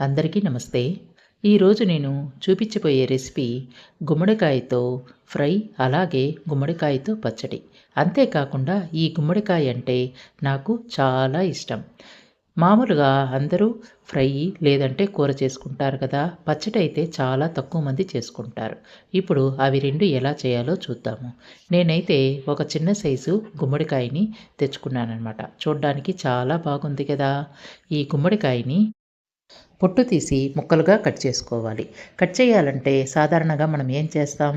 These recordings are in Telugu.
అందరికీ నమస్తే. ఈరోజు నేను చూపించబోయే రెసిపీ గుమ్మడికాయతో ఫ్రై అలాగే గుమ్మడికాయతో పచ్చడి. అంతేకాకుండా ఈ గుమ్మడికాయ అంటే నాకు చాలా ఇష్టం. మామూలుగా అందరూ ఫ్రై లేదంటే కూర చేసుకుంటారు కదా పచ్చడి అయితే చాలా తక్కువ మంది చేసుకుంటారు. ఇప్పుడు అవి రెండు ఎలా చేయాలో చూద్దాము. నేనైతే ఒక చిన్న సైజు గుమ్మడికాయని తెచ్చుకున్నానమాట చూడ్డానికి చాలా బాగుంది కదా. ఈ గుమ్మడికాయని పొట్టు తీసి ముక్కలుగా కట్ చేసుకోవాలి. కట్ చేయాలంటే సాధారణంగా మనం ఏం చేస్తాం?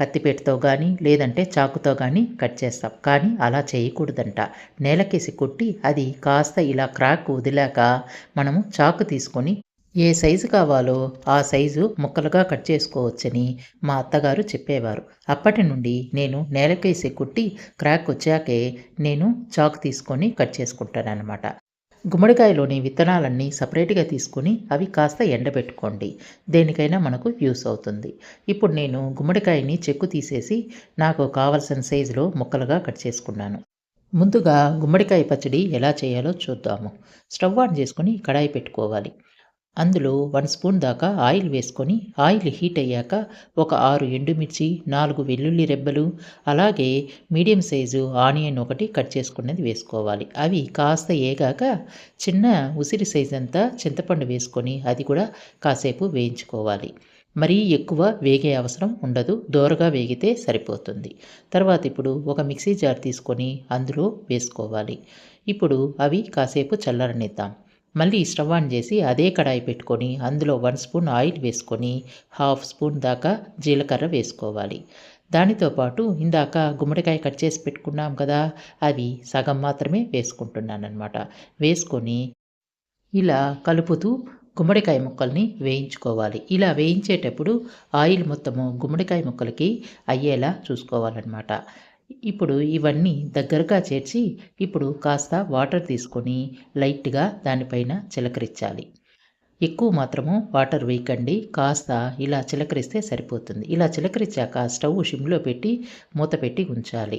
కత్తిపేటతో కానీ లేదంటే చాకుతో కానీ కట్ చేస్తాం. కానీ అలా చేయకూడదంట. నేలకేసి కొట్టి అది కాస్త ఇలా క్రాక్ వదిలాక మనము చాకు తీసుకొని ఏ సైజు కావాలో ఆ సైజు ముక్కలుగా కట్ చేసుకోవచ్చని మా అత్తగారు చెప్పేవారు. అప్పటి నుండి నేను నేలకేసి కుట్టి క్రాక్ వచ్చాకే నేను చాకు తీసుకొని కట్ చేసుకుంటానన్నమాట. గుమ్మడికాయలోని విత్తనాలన్నీ సపరేట్గా తీసుకుని అవి కాస్త ఎండబెట్టుకోండి దేనికైనా మనకు యూస్ అవుతుంది. ఇప్పుడు నేను గుమ్మడికాయని చెక్కు తీసేసి నాకు కావలసిన సైజులో ముక్కలుగా కట్ చేసుకున్నాను. ముందుగా గుమ్మడికాయ పచ్చడి ఎలా చేయాలో చూద్దాము. స్టవ్ ఆన్ చేసుకొని కడాయి పెట్టుకోవాలి. అందులో వన్ స్పూన్ దాకా ఆయిల్ వేసుకొని ఆయిల్ హీట్ అయ్యాక ఒక ఆరు ఎండుమిర్చి నాలుగు వెల్లుల్లి రెబ్బలు అలాగే మీడియం సైజు ఆనియన్ ఒకటి కట్ చేసుకున్నది వేసుకోవాలి. అవి కాస్త ఏగాక చిన్న ఉసిరి సైజ్ అంతా చింతపండు వేసుకొని అది కూడా కాసేపు వేయించుకోవాలి. మరీ ఎక్కువ వేగే అవసరం ఉండదు దోరగా వేగితే సరిపోతుంది. తర్వాత ఇప్పుడు ఒక మిక్సీ జార్ తీసుకొని అందులో వేసుకోవాలి. ఇప్పుడు అవి కాసేపు చల్లరనిద్దాం. మళ్ళీ స్టవ్ ఆన్ చేసి అదే కడాయి పెట్టుకొని అందులో వన్ స్పూన్ ఆయిల్ వేసుకొని హాఫ్ స్పూన్ దాకా జీలకర్ర వేసుకోవాలి. దానితో పాటు ఇందాక గుమ్మడికాయ కట్ చేసి పెట్టుకున్నాం కదా అవి సగం మాత్రమే వేసుకుంటున్నాను అనమాట వేసుకొని ఇలా కలుపుతూ గుమ్మడికాయ ముక్కల్ని వేయించుకోవాలి. ఇలా వేయించేటప్పుడు ఆయిల్ మొత్తము గుమ్మడికాయ ముక్కలకి అయ్యేలా చూసుకోవాలన్నమాట. ఇప్పుడు ఇవన్నీ దగ్గరగా చేర్చి ఇప్పుడు కాస్త వాటర్ తీసుకొని లైట్గా దానిపైన చిలకరించాలి ఎక్కువ మాత్రము వాటర్ వేయకండి. కాస్త ఇలా చిలకరిస్తే సరిపోతుంది. ఇలా చిలకరించాక స్టవ్ షిమ్లో పెట్టి మూత పెట్టి ఉంచాలి.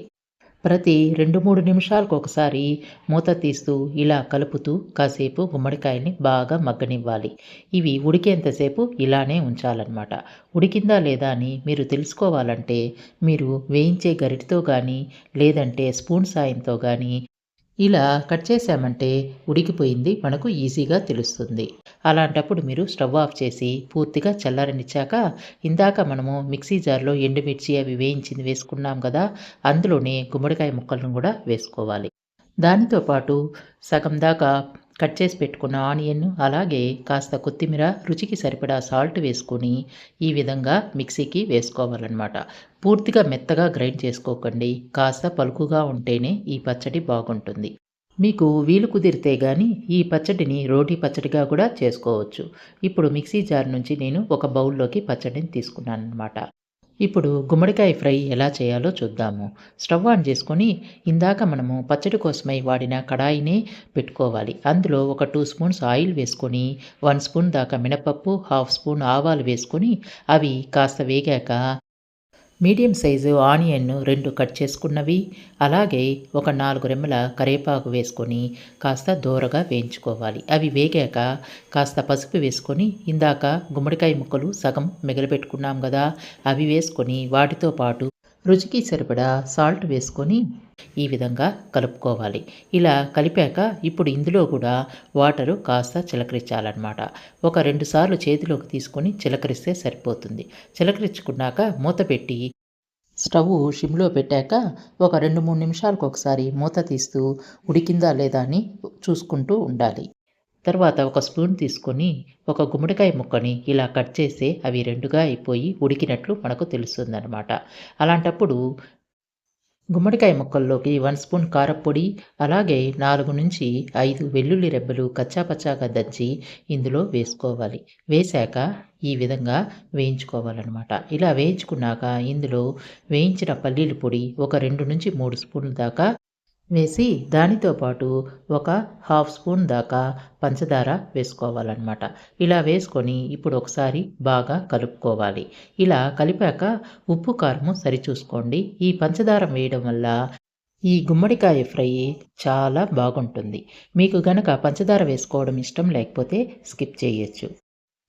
ప్రతి రెండు మూడు నిమిషాలకు ఒకసారి మూత తీస్తూ ఇలా కలుపుతూ కాసేపు గుమ్మడికాయని బాగా మగ్గనివ్వాలి. ఇవి ఉడికేంతసేపు ఇలానే ఉంచాలన్నమాట. ఉడికిందా లేదా అని మీరు తెలుసుకోవాలంటే మీరు వేయించే గరిటితో కానీ లేదంటే స్పూన్ సాయంతో కానీ ఇలా కట్ చేసామంటే ఉడికిపోయింది మనకు ఈజీగా తెలుస్తుంది. అలాంటప్పుడు మీరు స్టవ్ ఆఫ్ చేసి పూర్తిగా చల్లారనిచ్చాక ఇందాక మనము మిక్సీ జార్లో ఎండుమిర్చి అవి వేయించింది వేసుకున్నాం కదా అందులోనే గుమ్మడికాయ ముక్కలను కూడా వేసుకోవాలి. దానితో పాటు సగం దాకా కట్ చేసి పెట్టుకున్న ఆనియన్ అలాగే కాస్త కొత్తిమీర రుచికి సరిపడా సాల్ట్ వేసుకొని ఈ విధంగా మిక్సీకి వేసుకోవాలన్నమాట. పూర్తిగా మెత్తగా గ్రైండ్ చేసుకోకండి. కాస్త పలుకుగా ఉంటేనే ఈ పచ్చడి బాగుంటుంది. మీకు వీలు కుదిరితే కానీ ఈ పచ్చడిని రోటీ పచ్చడిగా కూడా చేసుకోవచ్చు. ఇప్పుడు మిక్సీ జార్ నుంచి నేను ఒక బౌల్లోకి పచ్చడిని తీసుకున్నాను అనమాట ఇప్పుడు గుమ్మడికాయ ఫ్రై ఎలా చేయాలో చూద్దాము. స్టవ్ ఆన్ చేసుకొని ఇందాక మనము పచ్చడి కోసమై వాడిన కడాయిని పెట్టుకోవాలి. అందులో ఒక టూ స్పూన్స్ ఆయిల్ వేసుకొని వన్ స్పూన్ దాకా మినపప్పు హాఫ్ స్పూన్ ఆవాలు వేసుకొని అవి కాస్త వేగాక మీడియం సైజు ఆనియన్ రెండు కట్ చేసుకున్నవి అలాగే ఒక నాలుగు రెమ్మల కరివేపాకు వేసుకొని కాస్త దూరగా వేయించుకోవాలి. అవి వేగాక కాస్త పసుపు వేసుకొని ఇందాక గుమ్మడికాయ ముక్కలు సగం మిగలబెట్టుకున్నాం కదా అవి వేసుకొని వాటితో పాటు రుచికి సరిపడా సాల్ట్ వేసుకొని ఈ విధంగా కలుపుకోవాలి. ఇలా కలిపాక ఇప్పుడు ఇందులో కూడా వాటరు కాస్త చిలకరించాలన్నమాట. ఒక రెండు సార్లు చేతిలోకి తీసుకొని చిలకరిస్తే సరిపోతుంది. చిలకరించుకున్నాక మూత పెట్టి స్టవ్ షిమ్లో పెట్టాక ఒక రెండు మూడు నిమిషాలకు ఒకసారి మూత తీస్తూ ఉడికిందా లేదా అని చూసుకుంటూ ఉండాలి. తర్వాత ఒక స్పూన్ తీసుకొని ఒక గుమ్మడికాయ ముక్కని ఇలా కట్ చేస్తే అవి రెండుగా అయిపోయి ఉడికినట్లు మనకు తెలుస్తుందన్నమాట. అలాంటప్పుడు గుమ్మడికాయ ముక్కల్లోకి వన్ స్పూన్ కారపొడి అలాగే నాలుగు నుంచి ఐదు వెల్లుల్లి రెబ్బలు కచ్చాపచ్చాగా దంచి ఇందులో వేసుకోవాలి. వేశాక ఈ విధంగా వేయించుకోవాలన్నమాట. ఇలా వేయించుకున్నాక ఇందులో వేయించిన పల్లీల పొడి ఒక రెండు నుంచి మూడు స్పూన్ల దాకా వేసి దానితో పాటు ఒక హాఫ్ స్పూన్ దాకా పంచదార వేసుకోవాలన్నమాట. ఇలా వేసుకొని ఇప్పుడు ఒకసారి బాగా కలుపుకోవాలి. ఇలా కలిపాక ఉప్పు కారము సరిచూసుకోండి. ఈ పంచదార వేయడం వల్ల ఈ గుమ్మడికాయ ఫ్రై చాలా బాగుంటుంది. మీకు గనక పంచదార వేసుకోవడం ఇష్టం లేకపోతే స్కిప్ చేయొచ్చు.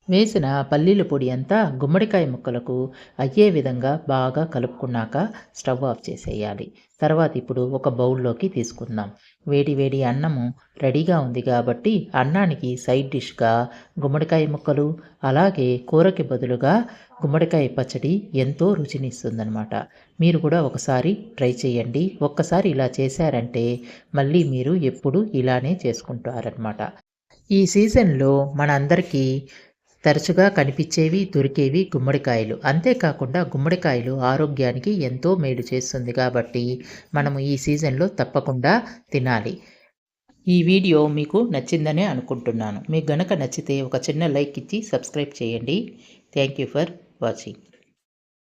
వేసిన పల్లీల పొడి అంతా గుమ్మడికాయ ముక్కలకు అయ్యే విధంగా బాగా కలుపుకున్నాక స్టవ్ ఆఫ్ చేసేయాలి. తర్వాత ఇప్పుడు ఒక బౌల్లోకి తీసుకుందాం. వేడి వేడి అన్నము రెడీగా ఉంది కాబట్టి అన్నానికి సైడ్ డిష్గా గుమ్మడికాయ ముక్కలు అలాగే కూరకి బదులుగా గుమ్మడికాయ పచ్చడి ఎంతో రుచినిస్తుందనమాట మీరు కూడా ఒకసారి ట్రై చేయండి. ఒక్కసారి ఇలా చేశారంటే మళ్ళీ మీరు ఎప్పుడు ఇలానే చేసుకుంటారనమాట ఈ సీజన్లో మనందరికీ తరచుగా కనిపించేవి దొరికేవి గుమ్మడికాయలు. అంతేకాకుండా గుమ్మడికాయలు ఆరోగ్యానికి ఎంతో మేలు చేస్తుంది కాబట్టి మనము ఈ సీజన్లో తప్పకుండా తినాలి. ఈ వీడియో మీకు నచ్చిందనే అనుకుంటున్నాను. మీకు గనక నచ్చితే ఒక చిన్న లైక్ ఇచ్చి సబ్స్క్రైబ్ చేయండి. Thank you for watching.